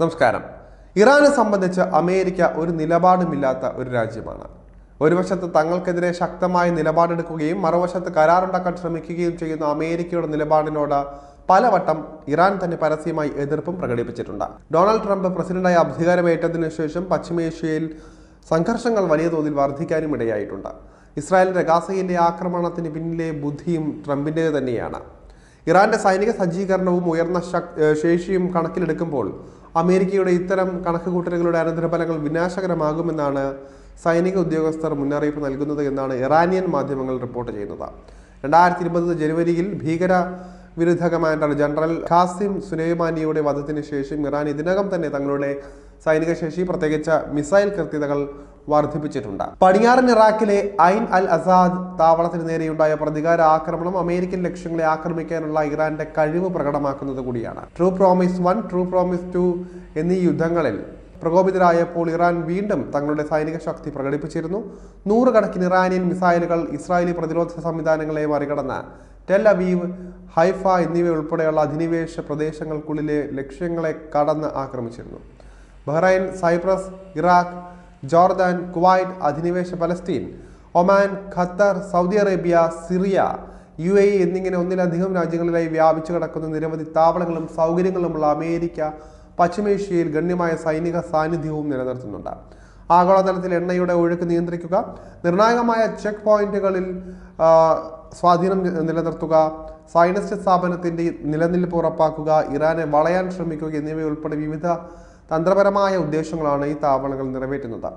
നമസ്കാരം. ഇറാനെ സംബന്ധിച്ച് അമേരിക്ക ഒരു നിലപാടുമില്ലാത്ത ഒരു രാജ്യമാണ്. ഒരു വശത്ത് തങ്ങൾക്കെതിരെ ശക്തമായ നിലപാടെടുക്കുകയും മറുവശത്ത് കരാറുണ്ടാക്കാൻ ശ്രമിക്കുകയും ചെയ്യുന്ന അമേരിക്കയുടെ നിലപാടിനോട് പലവട്ടം ഇറാൻ തന്നെ പരസ്യമായി എതിർപ്പും പ്രകടിപ്പിച്ചിട്ടുണ്ട്. ഡൊണാൾഡ് ട്രംപ് പ്രസിഡന്റായി അധികാരമേറ്റതിനു ശേഷം പശ്ചിമേഷ്യയിൽ സംഘർഷങ്ങൾ വലിയ തോതിൽ വർദ്ധിക്കാനും ഇടയായിട്ടുണ്ട്. ഇസ്രായേലിന്റെ ഗാസയിലെ ആക്രമണത്തിന് പിന്നിലെ ബുദ്ധിയും ട്രംപിന്റെ തന്നെയാണ്. ഇറാന്റെ സൈനിക സജ്ജീകരണവും ഉയർന്ന ശേഷിയും കണക്കിലെടുക്കുമ്പോൾ അമേരിക്കയുടെ ഇത്തരം കണക്കുകൂട്ടലുകളുടെ അനന്തരഫലങ്ങൾ വിനാശകരമാകുമെന്നാണ് സൈനിക ഉദ്യോഗസ്ഥർ മുന്നറിയിപ്പ് നൽകുന്നത് എന്നാണ് ഇറാനിയൻ മാധ്യമങ്ങൾ റിപ്പോർട്ട് ചെയ്യുന്നത്. രണ്ടായിരത്തി ഇരുപത് ജനുവരിയിൽ ഭീകര വിരുദ്ധ കമാൻഡർ ജനറൽ ഖാസിം സുലൈമാനിയുടെ വധത്തിന് ശേഷം ഇറാൻ ഇതിനകം തന്നെ തങ്ങളുടെ സൈനിക ശേഷി പ്രത്യേകിച്ച് മിസൈൽ കൃത്യതകൾ വർദ്ധിപ്പിച്ചിട്ടുണ്ട്. പടിഞ്ഞാറൻ ഇറാഖിലെ ഐൻ അൽ അസാദ് താവളത്തിന് നേരെയുണ്ടായ പ്രതികാര ആക്രമണം അമേരിക്കൻ ലക്ഷ്യങ്ങളെ ആക്രമിക്കാനുള്ള ഇറാന്റെ കഴിവ് പ്രകടമാക്കുന്നത് കൂടിയാണ്. True promise one true promise two എന്നീ യുദ്ധങ്ങളിൽ പ്രകോപിതരായപ്പോൾ ഇറാൻ വീണ്ടും തങ്ങളുടെ സൈനിക ശക്തി പ്രകടിപ്പിച്ചിരുന്നു. നൂറുകണക്കിന് ഇറാനിയൻ മിസൈലുകൾ ഇസ്രായേലി പ്രതിരോധ സംവിധാനങ്ങളെ മറികടന്ന് ടെൽ അവീവ് ഹൈഫ എന്നിവയുൾപ്പെടെയുള്ള അധിനിവേശ പ്രദേശങ്ങൾക്കുള്ളിലെ ലക്ഷ്യങ്ങളെ കടന്ന് ആക്രമിച്ചിരുന്നു. Bahrain Cyprus Iraq Jordan Kuwait അധിനിവേശ Palestine Oman Qatar Saudi Arabia Syria U A എന്നിങ്ങനെ ഒന്നിലധികം രാജ്യങ്ങളിലായി വ്യാപിച്ചു കിടക്കുന്ന നിരവധി താവളങ്ങളും സൗകര്യങ്ങളുമുള്ള അമേരിക്ക പശ്ചിമേഷ്യയിൽ ഗണ്യമായ സൈനിക സാന്നിധ്യവും നിലനിർത്തുന്നുണ്ട്. ആഗോളതലത്തിൽ എണ്ണയുടെ ഒഴുക്ക് നിയന്ത്രിക്കുക നിർണായകമായ ചെക്ക് പോയിന്റുകളിൽ സ്വാധീനം നിലനിർത്തുക സൈനിസ്റ്റ് സ്ഥാപനത്തിന്റെ നിലനിൽപ്പ് ഉറപ്പാക്കുക ഇറാനെ വളയാൻ ശ്രമിക്കുക എന്നിവയുൾപ്പെടെ വിവിധ തന്ത്രപരമായ ഉദ്ദേശങ്ങളാണ് ഈ താവളങ്ങൾ നിറവേറ്റുന്നത്.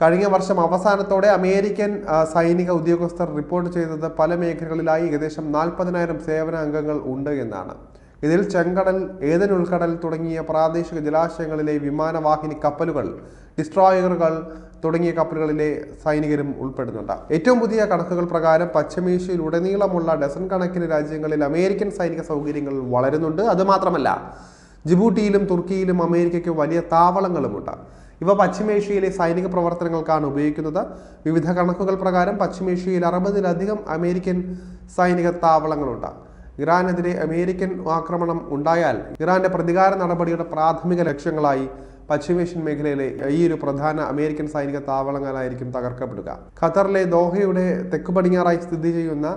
കഴിഞ്ഞ വർഷം അവസാനത്തോടെ അമേരിക്കൻ സൈനിക ഉദ്യോഗസ്ഥർ റിപ്പോർട്ട് ചെയ്തത് പല മേഖലകളിലായി ഏകദേശം നാൽപ്പതിനായിരം സേവന അംഗങ്ങൾ ഉണ്ട് എന്നാണ്. ഇതിൽ ചെങ്കടൽ ഏതൻ ഉൾക്കടൽ തുടങ്ങിയ പ്രാദേശിക ജലാശയങ്ങളിലെ വിമാനവാഹിനി കപ്പലുകൾ ഡിസ്ട്രോയറുകൾ തുടങ്ങിയ കപ്പലുകളിലെ സൈനികരും ഉൾപ്പെടുന്നുണ്ട്. ഏറ്റവും പുതിയ കണക്കുകൾ പ്രകാരം പശ്ചിമേഷ്യയിൽ ഉടനീളമുള്ള ഡസൻ കണക്കിന് രാജ്യങ്ങളിൽ അമേരിക്കൻ സൈനിക സൗകര്യങ്ങൾ വളരുന്നുണ്ട്. അതുമാത്രമല്ല ജിബൂട്ടിയിലും തുർക്കിയിലും അമേരിക്കയ്ക്ക് വലിയ താവളങ്ങളുമുണ്ട്. ഇവ പശ്ചിമേഷ്യയിലെ സൈനിക പ്രവർത്തനങ്ങൾക്കാണ് ഉപയോഗിക്കുന്നത്. വിവിധ കണക്കുകൾ പ്രകാരം പശ്ചിമേഷ്യയിൽ അറുപതിലധികം അമേരിക്കൻ സൈനിക താവളങ്ങളുണ്ട്. ഇറാനെതിരെ അമേരിക്കൻ ആക്രമണം ഉണ്ടായാൽ ഇറാന്റെ പ്രതികാര നടപടിയുടെ പ്രാഥമിക ലക്ഷ്യങ്ങളായി പശ്ചിമേഷ്യൻ മേഖലയിലെ ഈ ഒരു പ്രധാന അമേരിക്കൻ സൈനിക താവളങ്ങളായിരിക്കും തകർക്കപ്പെടുക. ഖത്തറിലെ ദോഹയുടെ തെക്ക് പടിഞ്ഞാറായി സ്ഥിതി ചെയ്യുന്ന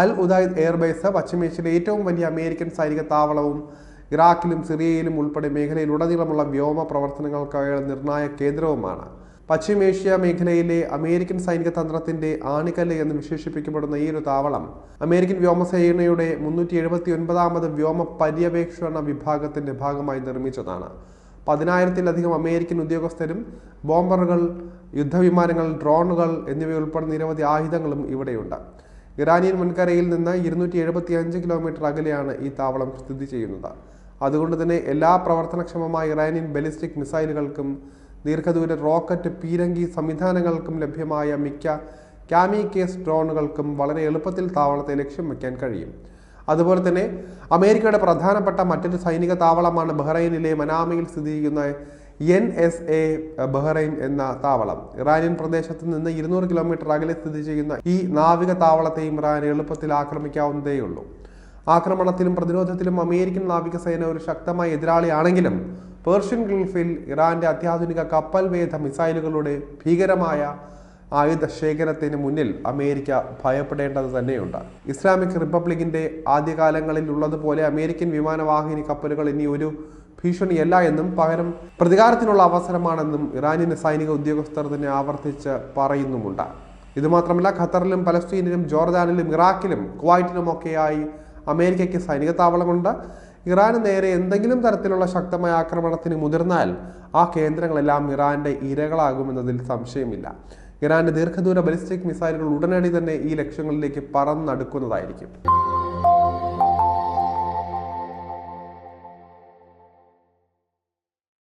അൽ ഉദായ് എയർബേസ് പശ്ചിമേഷ്യയിലെ ഏറ്റവും വലിയ അമേരിക്കൻ സൈനിക താവളവും ഇറാഖിലും സിറിയയിലും ഉൾപ്പെടെ മേഖലയിലുടനീളമുള്ള വ്യോമ പ്രവർത്തനങ്ങൾക്കായുള്ള നിർണായക കേന്ദ്രവുമാണ്. പശ്ചിമേഷ്യ മേഖലയിലെ അമേരിക്കൻ സൈനിക തന്ത്രത്തിന്റെ ആണിക്കല്ല് എന്ന് വിശേഷിപ്പിക്കപ്പെടുന്ന ഈ ഒരു താവളം അമേരിക്കൻ വ്യോമസേനയുടെ മുന്നൂറ്റി എഴുപത്തി ഒൻപതാമത് വ്യോമ പര്യവേക്ഷണ വിഭാഗത്തിന്റെ ഭാഗമായി നിർമ്മിച്ചതാണ്. പതിനായിരത്തിലധികം അമേരിക്കൻ ഉദ്യോഗസ്ഥരും ബോംബറുകൾ യുദ്ധവിമാനങ്ങൾ ഡ്രോണുകൾ എന്നിവയുൾപ്പെടെ നിരവധി ആയുധങ്ങളും ഇവിടെയുണ്ട്. ഇറാനിയൻ മുൻകരയിൽ നിന്ന് ഇരുന്നൂറ്റി എഴുപത്തി അഞ്ച് കിലോമീറ്റർ അകലെയാണ് ഈ താവളം സ്ഥിതി ചെയ്യുന്നത്. അതുകൊണ്ട് തന്നെ എല്ലാ പ്രവർത്തനക്ഷമമായ ഇറാനിയൻ ബലിസ്റ്റിക് മിസൈലുകൾക്കും ദീർഘദൂര റോക്കറ്റ് പീരങ്കി സംവിധാനങ്ങൾക്കും ലഭ്യമായ മിക്ക കാമിക്കേസ് ഡ്രോണുകൾക്കും വളരെ എളുപ്പത്തിൽ താവളത്തെ ലക്ഷ്യം വയ്ക്കാൻ കഴിയും. അതുപോലെ തന്നെ അമേരിക്കയുടെ പ്രധാനപ്പെട്ട മറ്റൊരു സൈനിക താവളമാണ് ബഹ്റൈനിലെ മനാമയിൽ സ്ഥിതി ചെയ്യുന്ന എൻ എസ് എ ബഹ്റൈൻ എന്ന താവളം. ഇറാനിയൻ പ്രദേശത്ത് നിന്ന് ഇരുന്നൂറ് കിലോമീറ്റർ അകലെ സ്ഥിതി ചെയ്യുന്ന ഈ നാവിക താവളത്തെയും ഇറാൻ എളുപ്പത്തിൽ ആക്രമിക്കാവുന്നതേയുള്ളൂ. ആക്രമണത്തിലും പ്രതിരോധത്തിലും അമേരിക്കൻ നാവികസേന ഒരു ശക്തമായ എതിരാളിയാണെങ്കിലും പേർഷ്യൻ ഗൾഫിൽ ഇറാന്റെ അത്യാധുനിക കപ്പൽ വേധ മിസൈലുകളുടെ ഭീകരമായ ആയുധ ശേഖരത്തിന് മുന്നിൽ അമേരിക്ക ഭയപ്പെടേണ്ടത് തന്നെയുണ്ട്. ഇസ്ലാമിക് റിപ്പബ്ലിക്കിന്റെ ആദ്യകാലങ്ങളിൽ ഉള്ളതുപോലെ അമേരിക്കൻ വിമാനവാഹിനി കപ്പലുകൾ ഇനി ഒരു ഭീഷണിയല്ല എന്നും പകരം പ്രതികാരത്തിനുള്ള അവസരമാണെന്നും ഇറാനിയൻ സൈനിക ഉദ്യോഗസ്ഥർ തന്നെ ആവർത്തിച്ച് പറയുന്നുമുണ്ട്. ഇതുമാത്രമല്ല ഖത്തറിലും പലസ്തീനിലും ജോർദാനിലും ഇറാഖിലും കുവൈറ്റിലുമൊക്കെയായി അമേരിക്കയ്ക്ക് സൈനിക താവളമുണ്ട് ഇറാന് നേരെ എന്തെങ്കിലും തരത്തിലുള്ള ശക്തമായ ആക്രമണത്തിന് മുതിർന്നാൽ ആ കേന്ദ്രങ്ങളെല്ലാം ഇറാന്റെ ഇരകളാകുമെന്നതിൽ സംശയമില്ല. ഇറാന്റെ ദീർഘദൂര ബലിസ്റ്റിക് മിസൈലുകൾ ഉടനടി തന്നെ ഈ ലക്ഷ്യങ്ങളിലേക്ക് പറന്നടുക്കുന്നതായിരിക്കും.